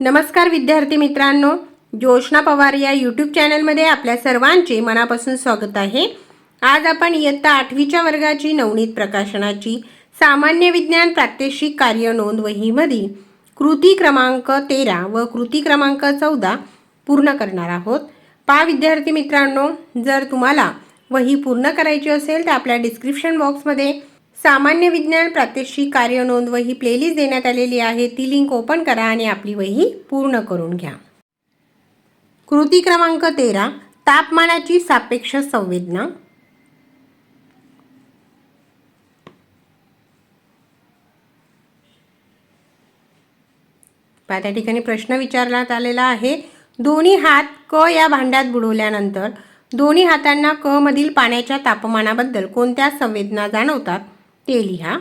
नमस्कार विद्यार्थी मित्रांनो जोशना पवार या यूट्यूब चॅनलमध्ये आपल्या सर्वांचे मनापासून स्वागत आहे. आज आपण इयत्ता आठवीच्या वर्गाची नवनीत प्रकाशनाची सामान्य विज्ञान प्रात्यक्षिक कार्य नोंद वहीमधील कृती क्रमांक तेरा व कृती क्रमांक चौदा पूर्ण करणार आहोत. पा विद्यार्थी मित्रांनो जर तुम्हाला वही पूर्ण करायची असेल तर आपल्या डिस्क्रिप्शन बॉक्समध्ये सामान्य विज्ञान प्रात्यक्षिक कार्य नोंद वही प्लेलिस्ट देण्यात आलेली आहे. ती लिंक ओपन करा आणि आपली वही पूर्ण करून घ्या. कृती क्रमांक तेरा तापमानाची सापेक्ष संवेदना. त्या ठिकाणी प्रश्न विचारण्यात आलेला आहे. दोन्ही हात क या भांड्यात बुडवल्यानंतर दोन्ही हातांना क मधील पाण्याच्या तापमानाबद्दल कोणत्या संवेदना जाणवतात? ते लिहा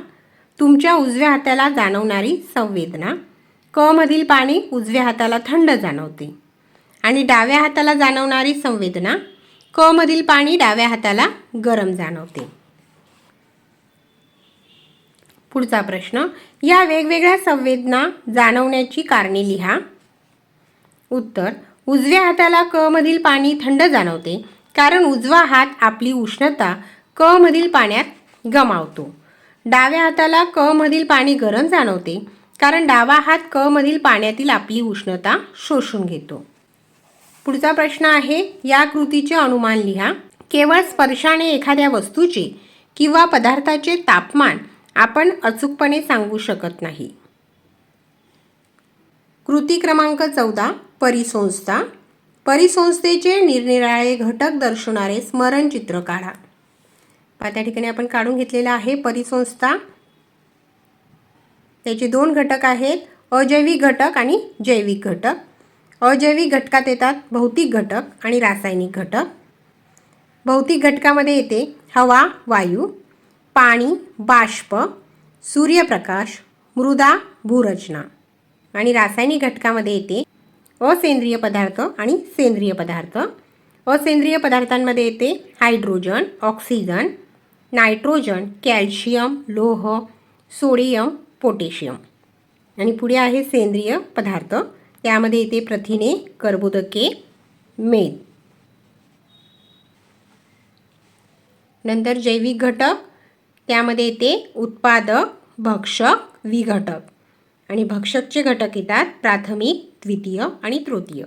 तुमच्या उजव्या हाताला जाणवणारी संवेदना. क मधील पाणी उजव्या हाताला थंड जाणवते. आणि डाव्या हाताला जाणवणारी संवेदना क मधील पाणी डाव्या हाताला गरम जाणवते. पुढचा प्रश्न या वेगवेगळ्या संवेदना जाणवण्याची कारणे लिहा. उत्तर उजव्या हाताला क मधील पाणी थंड जाणवते कारण उजवा हात आपली उष्णता क मधील पाण्यात गमावतो. डाव्या हाताला क मधील पाणी गरम जाणवते कारण डावा हात क मधील पाण्यातील आपली उष्णता शोषून घेतो. पुढचा प्रश्न आहे या कृतीचे अनुमान लिहा. केवळ स्पर्शाने एखाद्या वस्तूचे किंवा पदार्थाचे तापमान आपण अचूकपणे सांगू शकत नाही. कृती क्रमांक चौदा परिसंस्था. परिसंस्थेचे निरनिराळे घटक दर्शवणारे स्मरणचित्र काढा. त्या ठिकाणी आपण काढून घेतलेला आहे परिसंस्था. त्याचे दोन घटक आहेत अजैविक घटक आणि जैविक घटक. अजैविक घटकात येतात भौतिक घटक आणि रासायनिक घटक. भौतिक घटकामध्ये येते हवा वायू पाणी बाष्प सूर्यप्रकाश मृदा भूरचना. आणि रासायनिक घटकामध्ये येते असेंद्रिय पदार्थ आणि सेंद्रिय पदार्थ. असेंद्रिय पदार्थांमध्ये येते हायड्रोजन ऑक्सिजन नायट्रोजन कॅल्शियम लोह सोडियम पोटॅशियम. आणि पुढे आहे सेंद्रिय पदार्थ. त्यामध्ये येते प्रथिने कर्बोदके मेद नंतर जैविक घटक. त्यामध्ये येते उत्पादक भक्षक विघटक. आणि भक्षकचे घटक येतात प्राथमिक द्वितीय आणि तृतीय.